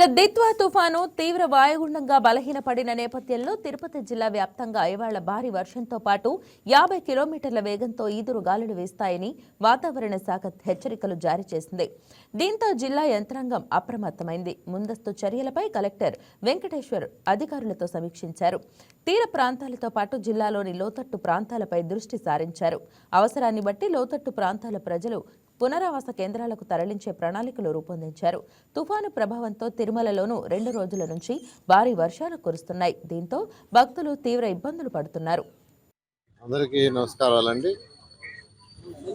ఇక దిత్వా తుఫాను తీవ్ర వాయుగుండంగా బలహీనపడిన నేపథ్యంలో తిరుపతి జిల్లా వ్యాప్తంగా ఇవాళ భారీ వర్షంతో పాటు యాభై కిలోమీటర్ల వేగంతో ఈదురు గాలులు వీస్తాయని వాతావరణ శాఖ హెచ్చరికలు జారీ చేసింది. దీంతో జిల్లా యంత్రాంగం అప్రమత్తమైంది. ముందస్తు చర్యలపై కలెక్టర్ వెంకటేశ్వర్ అధికారులతో సమీక్షించారు. తీర ప్రాంతాలతో పాటు జిల్లాలోని లోతట్టు ప్రాంతాలపై దృష్టి సారించారు. అవసరాన్ని బట్టి లోతట్టు ప్రాంతాల ప్రజలు పునరావాస కేంద్రాలకు తరలించే ప్రణాళికలు రూపొందించారు. తుఫాను ప్రభావంతో తిరుమలలోనూ రెండు రోజుల నుంచి భారీ వర్షాలు కురుస్తున్నాయి. దీంతో భక్తులు తీవ్ర ఇబ్బందులు పడుతున్నారు. అందరికీ నమస్కారాలండి.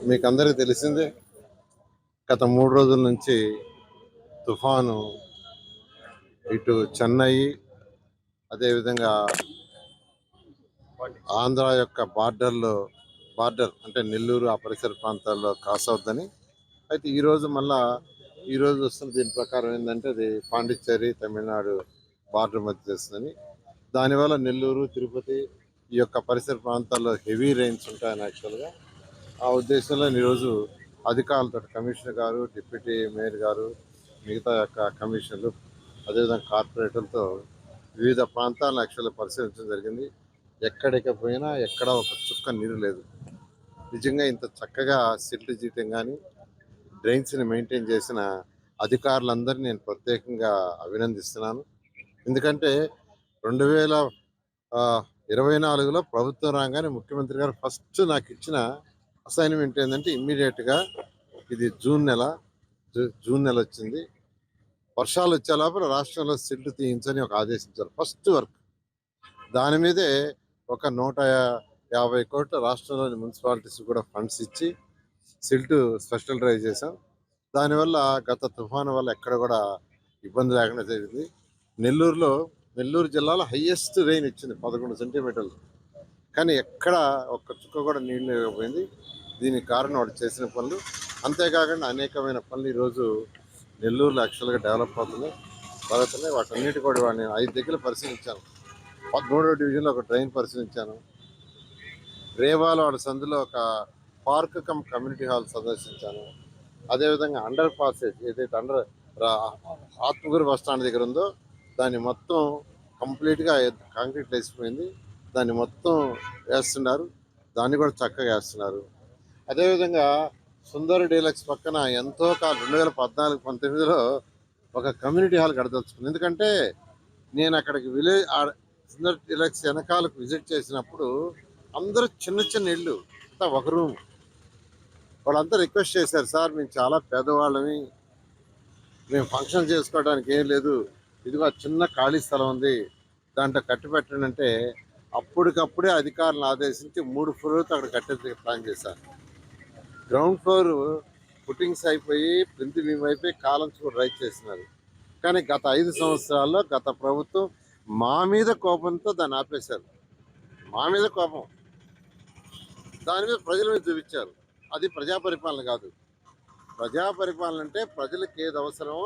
మీకు అందరికీ తెలిసిందే గత మూడు రోజుల నుంచి తుఫాను ఇటు చెన్నై అదేవిధంగా ఆంధ్ర యొక్క బార్డర్లో బార్డర్ అంటే నెల్లూరు ఆ పరిసర ప్రాంతాల్లో క్రాస్ అవుద్దని. అయితే ఈరోజు మళ్ళా ఈరోజు వస్తున్న దీని ప్రకారం ఏంటంటే అది పాండిచ్చేరి తమిళనాడు బార్డర్ మధ్య చేస్తుందని. దానివల్ల నెల్లూరు తిరుపతి ఈ యొక్క పరిసర ప్రాంతాల్లో హెవీ రెయిన్స్ ఉంటాయని యాక్చువల్గా. ఆ ఉద్దేశంలో ఈరోజు అధికారులతో కమిషనర్ గారు డిప్యూటీ మేయర్ గారు మిగతా యొక్క కమిషనర్లు అదేవిధంగా కార్పొరేటర్లతో వివిధ ప్రాంతాలను యాక్చువల్గా పరిశీలించడం జరిగింది. ఎక్కడికి పోయినా ఎక్కడ ఒక చుక్క నీరు లేదు. నిజంగా ఇంత చక్కగా సిల్ట్ జీతం కానీ డ్రైన్స్ని మెయింటైన్ చేసిన అధికారులందరినీ నేను ప్రత్యేకంగా అభినందిస్తున్నాను. ఎందుకంటే రెండు వేల ఇరవై నాలుగులో ప్రభుత్వం రాగానే ముఖ్యమంత్రి గారు ఫస్ట్ నాకు ఇచ్చిన అసైన్మెంట్ ఏంటంటే ఇమ్మీడియట్గా ఇది జూన్ నెల జూ- జూన్ నెల వచ్చింది. వర్షాలు వచ్చే లోపల రాష్ట్రంలో సిల్ట్ తీయించని ఒక ఆదేశించారు. First work. దాని మీదే ఒక నూట యాభై కోట్ల రాష్ట్రంలోని మున్సిపాలిటీస్ కూడా ఫండ్స్ ఇచ్చి సిల్ట్ స్పెషల్ డ్రైవ్ చేశాం. దానివల్ల గత తుఫాను వల్ల ఎక్కడ కూడా ఇబ్బంది లేకుండా జరిగింది. నెల్లూరులో నెల్లూరు జిల్లాలో హయ్యెస్ట్ రెయిన్ ఇచ్చింది పదకొండు సెంటీమీటర్లు. కానీ ఎక్కడ ఒక్క చుక్క కూడా నీళ్ళు లేకపోయింది. దీనికి కారణం వాడు చేసిన పనులు. అంతేకాకుండా అనేకమైన పనులు ఈరోజు నెల్లూరులో యాక్చువల్గా డెవలప్ అవుతున్నాయి. జరుగుతున్నాయి వాటన్నిటి కూడా నేను ఐదు దగ్గర పరిశీలించాను. పదమూడవ డివిజన్లో ఒక ట్రైన్ పరిశీలించాను. రేవాలవాడ సందులో ఒక పార్క్ కమ్ కమ్యూనిటీ హాల్ సందర్శించాను. అదేవిధంగా అండర్ పాసేజ్ ఏదైతే అండర్ ఆత్మగురు బస్ స్టాండ్ దగ్గర ఉందో దాన్ని మొత్తం కంప్లీట్గా కాంక్రీట్ వేసిపోయింది దాన్ని మొత్తం వేస్తున్నారు. దాన్ని కూడా చక్కగా వేస్తున్నారు. అదేవిధంగా సుందర డీలక్స్ పక్కన ఎంతో కాలం రెండు వేల పద్నాలుగు పంతొమ్మిదిలో ఒక కమ్యూనిటీ హాల్ కడదలుచుకుంది. ఎందుకంటే నేను అక్కడికి విలేజ్ సుందర డీలక్స్ వెనకాలకు విజిట్ చేసినప్పుడు అందరూ చిన్న చిన్న ఇళ్ళు అంతా ఒక రూమ్ వాళ్ళంతా రిక్వెస్ట్ చేశారు సార్ మేము చాలా పేదవాళ్ళని మేము ఫంక్షన్ చేసుకోవడానికి ఏం లేదు. ఇదిగో చిన్న ఖాళీ స్థలం ఉంది దాంట్లో కట్టి పెట్టండి అంటే అప్పటికప్పుడే అధికారులను ఆదేశించి మూడు ఫ్లోర్తో అక్కడ కట్టేందుకు ప్లాన్ చేశారు. గ్రౌండ్ ఫ్లోర్ ఫుటింగ్స్ అయిపోయి ప్రింట్ బీమ్ అయిపోయి కాలమ్స్ కూడా రైట్ చేస్తున్నారు కానీ గత ఐదు సంవత్సరాల్లో గత ప్రభుత్వం మా మీద కోపంతో దాన్ని ఆపేశారు. మా మీద కోపం. దాని మీద ప్రజలను చూపించారు. అది ప్రజా పరిపాలన కాదు. ప్రజా పరిపాలన అంటే ప్రజలకు ఏది అవసరమో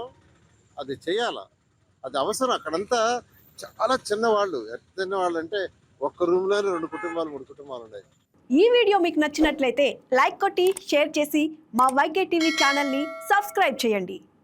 అది చేయాల? అది అవసరం. అక్కడంతా చాలా చిన్నవాళ్ళు ఎంత చిన్నవాళ్ళు అంటే ఒక్క రూమ్లోనే రెండు కుటుంబాలు మూడు కుటుంబాలు ఉన్నాయి. ఈ వీడియో మీకు నచ్చినట్లయితే లైక్ కొట్టి షేర్ చేసి మా వైకే టీవీ ఛానల్ని సబ్స్క్రైబ్ చేయండి.